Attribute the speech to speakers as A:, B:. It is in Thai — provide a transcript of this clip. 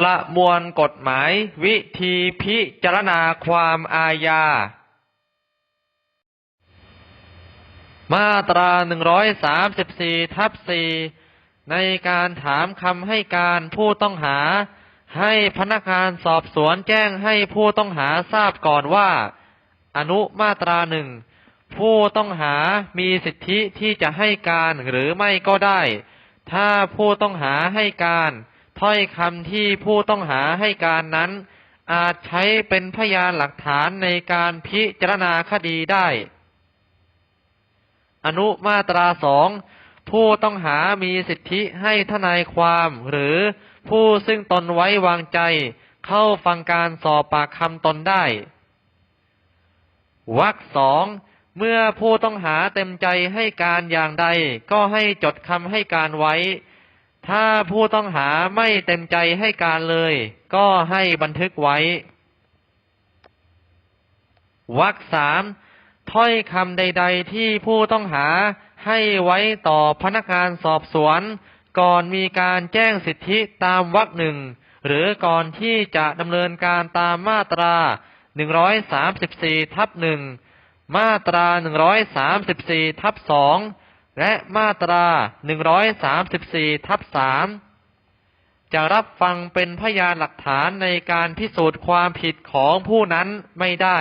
A: ประมวลกฎหมาย วิธีพิจารณาความอาญา มาตรา 134 ทับ 4 ในการถามคำให้การผู้ต้องหา ให้พนักงานสอบสวนแจ้งให้ผู้ต้องหาทราบก่อนว่า อนุมาตราหนึ่งผู้ต้องหามีสิทธิที่จะให้การหรือไม่ก็ได้ ถ้าผู้ต้องหาให้การ ถ้อยคำที่ผู้ต้องหาให้การนั้น อาจใช้เป็นพยานหลักฐานในการพิจารณาคดีได้ อนุมาตราสองผู้ต้องหามีสิทธิให้ทนายความ หรือผู้ซึ่งตนไว้วางใจ เข้าฟังการสอบปากคำตนได้วรรคสองเมื่อผู้ต้องหาเต็มใจให้การอย่างใด ก็ให้จดคำให้การไว้ ถ้าผู้ต้องหาไม่เต็มใจให้การเลย ก็ให้บันทึกไว้วรรคสามถ้อยคำใด ๆ ที่ผู้ต้องหาให้ไว้ต่อพนักงานสอบสวน ก่อนมีการแจ้งสิทธิตามวรรคหนึ่งหรือก่อนที่จะดำเนินการตามมาตรา 134 ทับหนึ่งมาตรา 134 ทับสอง และมาตรา 134 ทับสามจะรับฟังเป็นพยานหลักฐานในการพิสูจน์ความผิดของผู้นั้นไม่ได้